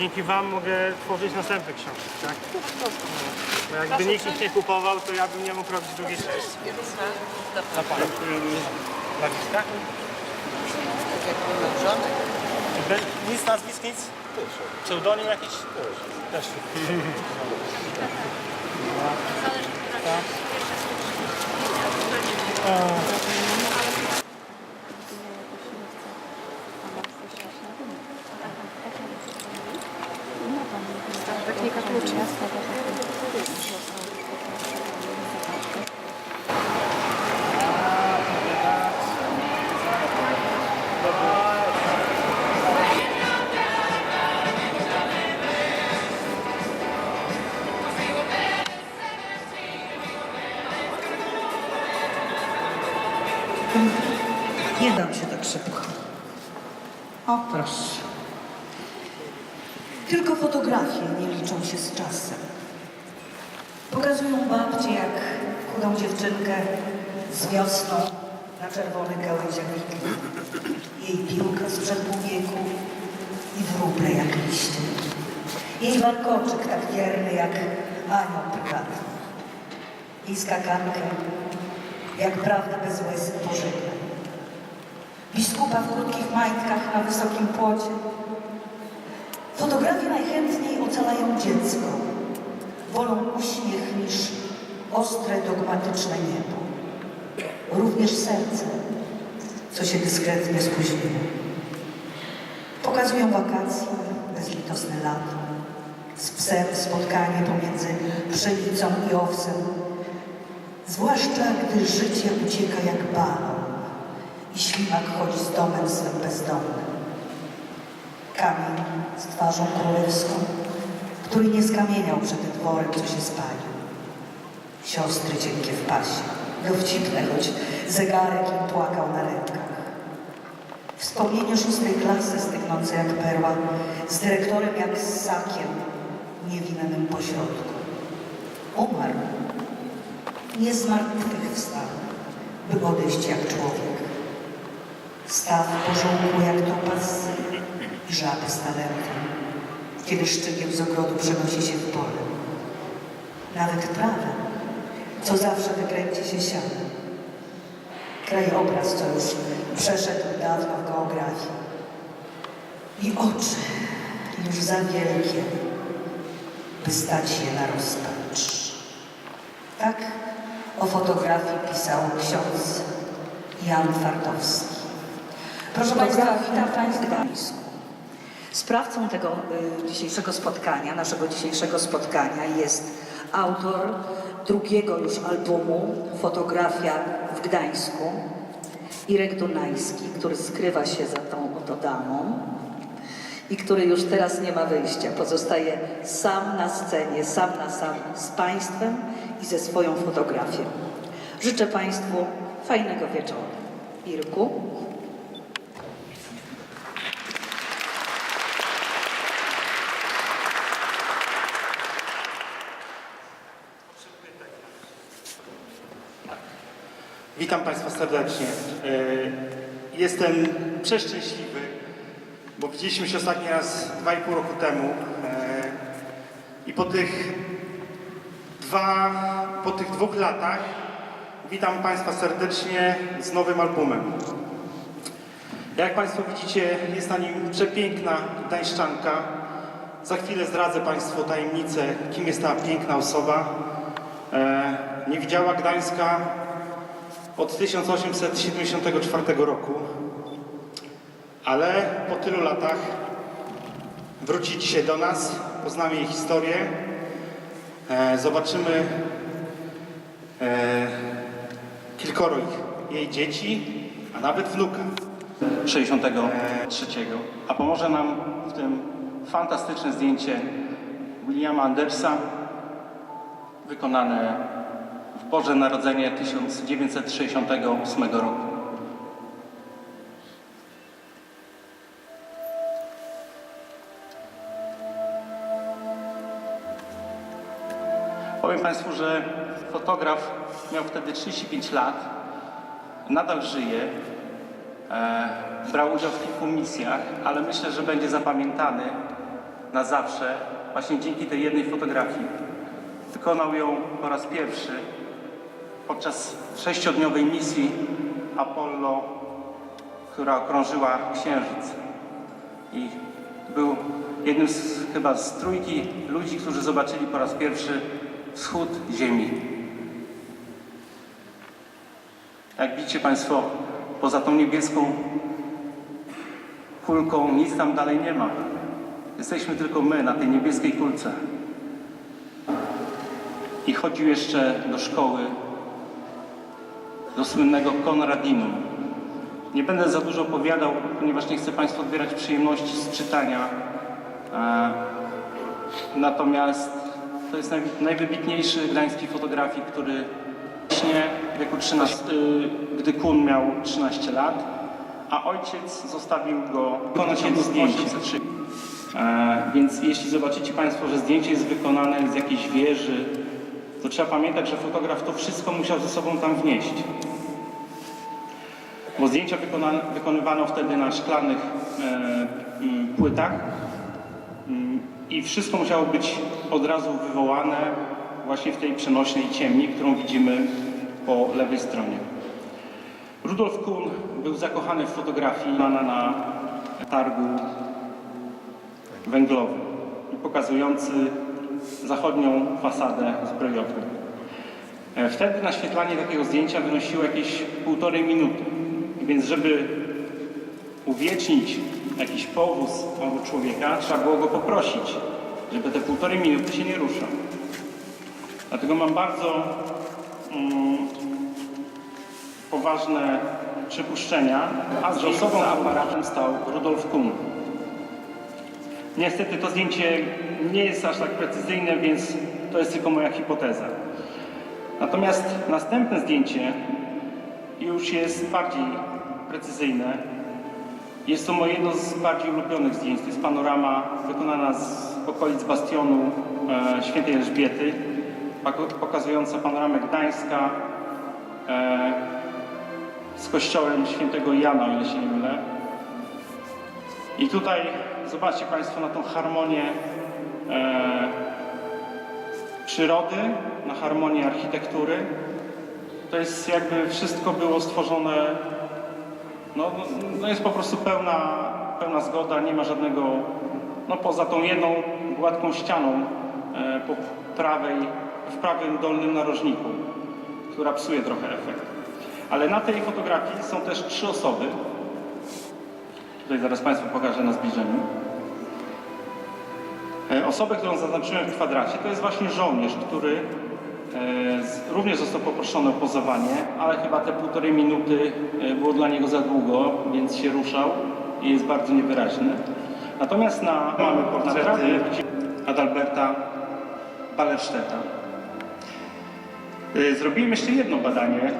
dzięki Wam mogę tworzyć następne książki, tak? Bo jakby nikt ich nie kupował, to ja bym nie mógł robić drugiej części. A Pan? Nazwiska? Be- Nic nazwisk, nic? Pseudonim jakiś? Też. Tak. Technika Nie dam się tak szybko. O, proszę. Tylko fotografie nie liczą się z czasem. Pokazują babcie, jak chudą dziewczynkę z wiosną na czerwonych gałęziach. Jej piłkę sprzed pół wieku i wróble jak liście. Jej warkoczyk tak wierny jak anioł prywatny. Jej skakankę jak prawda bez łez pożegnań. Biskupa w krótkich majtkach na wysokim płocie. Fotografie najchętniej ocalają dziecko. Wolą uśmiech niż ostre, dogmatyczne niebo. Również serce, co się dyskretnie spóźniło. Pokazują wakacje, bezlitosne lato, z psem spotkanie pomiędzy pszenicą i owsem, zwłaszcza gdy życie ucieka jak balon i ślimak chodzi z domem swym bezdomnym. Kamień z twarzą królewską, który nie skamieniał przed dworem, co się spalił. Siostry cienkie w pasie, dowcipne, choć zegarek im płakał na rękach. Wspomnienie szóstej klasy stygnące jak perła, z dyrektorem jak z ssakiem, niewinnym pośrodku. Umarł. Nie zmartwychwstał, by odejść jak człowiek. Staw pożółkł jak topaz i żaby z talentem, kiedy szczygieł z ogrodu przenosi się w pole. Nawet prawem, co zawsze wykręci się sianem. Krajobraz, co już przeszedł dawno w geografii. I oczy już za wielkie, by stać je na rozpacz. Tak o fotografii pisał ksiądz Jan Twardowski. Proszę Państwa, witam Państwa w Gdańsku. Sprawcą tego y, dzisiejszego spotkania, naszego dzisiejszego spotkania jest autor drugiego już albumu Fotografia w Gdańsku, Irek Dunajski, który skrywa się za tą oto damą i który już teraz nie ma wyjścia. Pozostaje sam na scenie, sam na sam z Państwem i ze swoją fotografią. Życzę Państwu fajnego wieczoru. Irku. Witam Państwa serdecznie. E, Jestem przeszczęśliwy, bo widzieliśmy się ostatni raz 2,5 roku temu e, i po tych, dwa, po tych dwóch latach witam Państwa serdecznie z nowym albumem. Jak Państwo widzicie, jest na nim przepiękna gdańszczanka. Za chwilę zdradzę Państwu tajemnicę, kim jest ta piękna osoba. E, Nie widziała Gdańska od 1874 roku, ale po tylu latach wróci dzisiaj do nas, poznamy jej historię, e, zobaczymy e, kilkoro jej dzieci, a nawet wnuka 63. A pomoże nam w tym fantastyczne zdjęcie Williama Andersa, wykonane Boże Narodzenie 1968 roku. Powiem Państwu, że fotograf miał wtedy 35 lat, nadal żyje, E, brał udział w kilku misjach, ale myślę, że będzie zapamiętany na zawsze właśnie dzięki tej jednej fotografii. Wykonał ją po raz pierwszy podczas sześciodniowej misji Apollo, która okrążyła Księżyc. I był jednym z, chyba z trójki ludzi, którzy zobaczyli po raz pierwszy wschód Ziemi. Jak widzicie Państwo, poza tą niebieską kulką nic tam dalej nie ma. Jesteśmy tylko my na tej niebieskiej kulce. I chodził jeszcze do szkoły, do słynnego Konradinum. Nie będę za dużo opowiadał, ponieważ nie chcę Państwu odbierać przyjemności z czytania. E, Natomiast to jest naj, najwybitniejszy gdański fotografii, który właśnie w wieku 13, y, gdy Kun miał 13 lat, a ojciec zostawił go jedno zdjęcie. E, więc jeśli zobaczycie Państwo, że zdjęcie jest wykonane z jakiejś wieży, to trzeba pamiętać, że fotograf to wszystko musiał ze sobą tam wnieść. Bo zdjęcia wykonywano wtedy na szklanych e, m, płytach mm, i wszystko musiało być od razu wywołane właśnie w tej przenośnej ciemni, którą widzimy po lewej stronie. Rudolf Kuhn był zakochany w fotografii na, na targu węglowym pokazujący zachodnią fasadę zbrojową. E, Wtedy naświetlanie takiego zdjęcia wynosiło jakieś półtorej minuty. Więc żeby uwiecznić jakiś powóz albo człowieka, trzeba było go poprosić, żeby te półtorej minuty się nie ruszał. Dlatego mam bardzo mm, poważne przypuszczenia, a że osobą aparatem stał Rudolf Kuhn. Niestety to zdjęcie nie jest aż tak precyzyjne, więc to jest tylko moja hipoteza. Natomiast następne zdjęcie już jest bardziej precyzyjne. Jest to moje jedno z bardziej ulubionych zdjęć. To jest panorama wykonana z okolic bastionu e, świętej Elżbiety, pokazująca panoramę Gdańska e, z kościołem świętego Jana, o ile się nie mylę. I tutaj zobaczcie Państwo na tą harmonię e, przyrody, na harmonię architektury. To jest jakby wszystko było stworzone, no, no, no jest po prostu pełna, pełna zgoda, nie ma żadnego, no poza tą jedną gładką ścianą e, po prawej, w prawym dolnym narożniku, która psuje trochę efekt. Ale na tej fotografii są też trzy osoby. Tutaj zaraz Państwu pokażę na zbliżeniu. E, Osobę, którą zaznaczyłem w kwadracie, to jest właśnie żołnierz, który e, również został poproszony o pozowanie, ale chyba te półtorej minuty e, było dla niego za długo, więc się ruszał i jest bardzo niewyraźny. Natomiast na, mamy portrety Adalberta Ballerstedta. Zrobiłem jeszcze jedno badanie,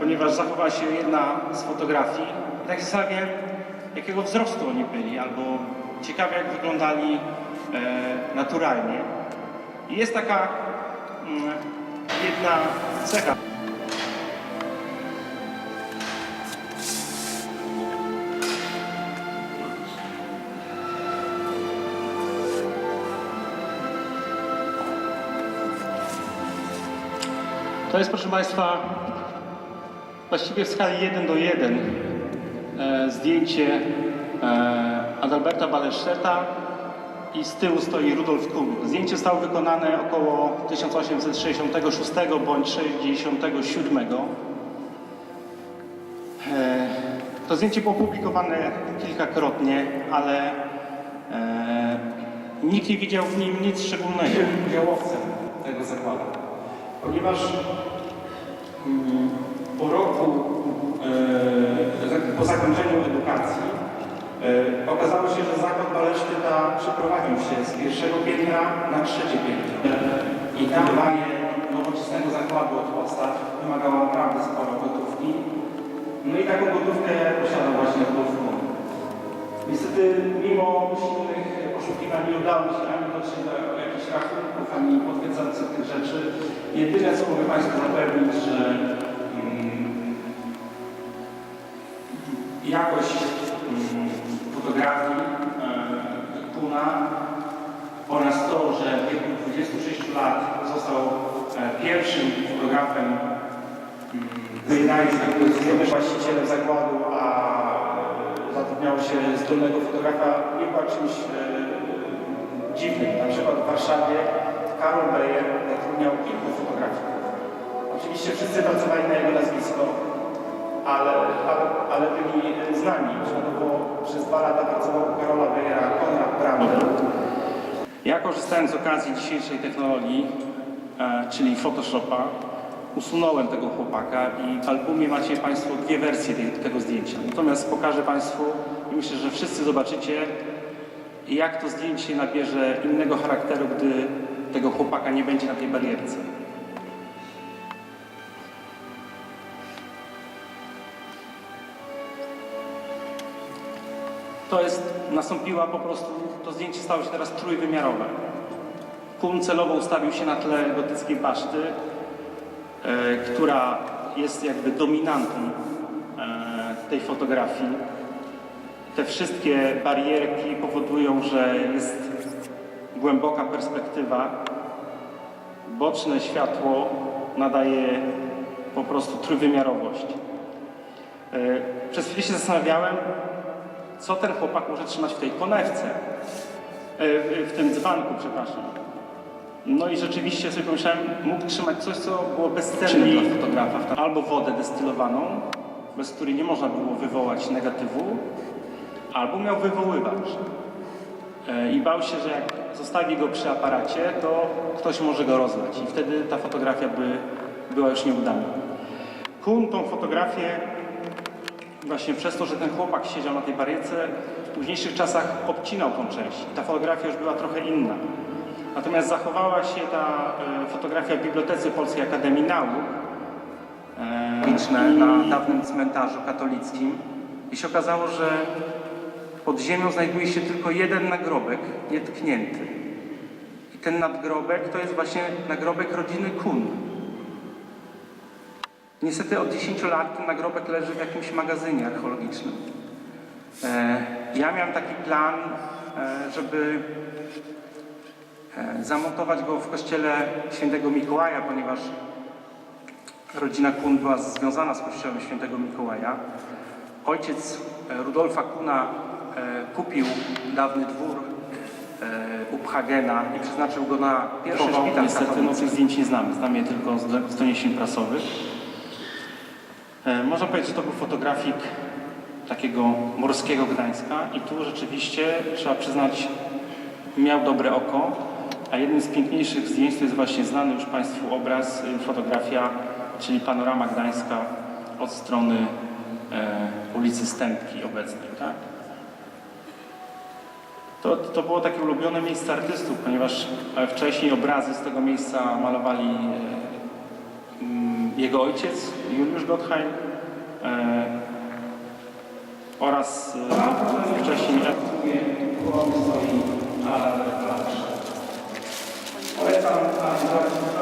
ponieważ zachowała się jedna z fotografii. Tak się zastanawiałem, jakiego wzrostu oni byli, albo ciekawie jak wyglądali e, naturalnie. I jest taka mm, jedna cecha. To jest, proszę Państwa, właściwie w skali 1 do 1 e, zdjęcie e, Adalberta Ballerstedta i z tyłu stoi Rudolf Kuhn. Zdjęcie zostało wykonane około 1866 bądź 67. E, to zdjęcie było publikowane kilkakrotnie, ale e, nikt nie widział w nim nic szczególnego. Udziałowcem tego zakładu. Ponieważ mm, po roku, e, po zakończeniu edukacji, e, okazało się, że zakład Balesztyka przeprowadził się z pierwszego piętra na trzecie piętro. I tam nowoczesnego zakładu od podstaw wymagało naprawdę sporo gotówki. No i taką gotówkę posiadał właśnie Kuhn. Niestety, mimo usilnych poszukiwań nie udało się ani dotrzeć do jakichś rachunków, ani potwierdzających tych rzeczy. Jedyne, co mogę Państwu zapewnić, że mm, z Gdańska, który Jesteśmy właścicielem zakładu, a e, zatrudniało się zdolnego fotografa nie była czymś e, dziwnym. Na przykład w Warszawie Karol Beyer zatrudniał kilku fotografów. Oczywiście wszyscy pracowali na jego nazwisko, ale, ale, ale byli znani. Przykładowo przez dwa lata pracował Karola Beyera Konrad Bramel. Ja korzystając z okazji dzisiejszej technologii, e, czyli Photoshopa, usunąłem tego chłopaka i w albumie macie Państwo dwie wersje tego zdjęcia. Natomiast pokażę Państwu i myślę, że wszyscy zobaczycie, jak to zdjęcie nabierze innego charakteru, gdy tego chłopaka nie będzie na tej barierce. To jest, nastąpiła po prostu, to zdjęcie stało się teraz trójwymiarowe. Kun celowo ustawił się na tle gotyckiej baszty, która jest jakby dominantą e, tej fotografii. Te wszystkie barierki powodują, że jest głęboka perspektywa. Boczne światło nadaje po prostu trójwymiarowość. E, Przez chwilę się zastanawiałem, co ten chłopak może trzymać w tej konewce, e, w tym dzbanku, przepraszam. No i rzeczywiście sobie pomyślałem, mógł trzymać coś, co było bezcenne dla fotografa. Albo wodę destylowaną, bez której nie można było wywołać negatywu, albo miał wywoływacz. E, I bał się, że jak zostawi go przy aparacie, to ktoś może go rozlać i wtedy ta fotografia by była już nieudana. Kun tą fotografię właśnie przez to, że ten chłopak siedział na tej barierce, w późniejszych czasach obcinał tą część. Ta fotografia już była trochę inna. Natomiast zachowała się ta e, fotografia w Bibliotece Polskiej Akademii Nauk e, liczne na dawnym cmentarzu katolickim i się okazało, że pod ziemią znajduje się tylko jeden nagrobek nietknięty. I ten nadgrobek to jest właśnie nagrobek rodziny Kun. Niestety od 10 lat ten nagrobek leży w jakimś magazynie archeologicznym. E, ja miałem taki plan, żeby zamontować go w kościele świętego Mikołaja, ponieważ rodzina Kun była związana z kościołem świętego Mikołaja. Ojciec e, Rudolfa Kuna e, kupił dawny dwór e, u Phagena i przeznaczył go na pierwszy szpital Niestety no, tych zdjęć nie znamy, znamy je tylko z, doniesień prasowych. E, Można powiedzieć, że to był fotografik takiego morskiego Gdańska i tu rzeczywiście, trzeba przyznać, miał dobre oko, a jednym z piękniejszych zdjęć to jest właśnie znany już Państwu obraz, y, fotografia, czyli panorama Gdańska od strony e, ulicy Stępki obecnej. Tak? To, to było takie ulubione miejsce artystów, ponieważ e, wcześniej obrazy z tego miejsca malowali e, mm, jego ojciec, Juliusz Gottheim, e, oraz e, wcześniej Polecam, a,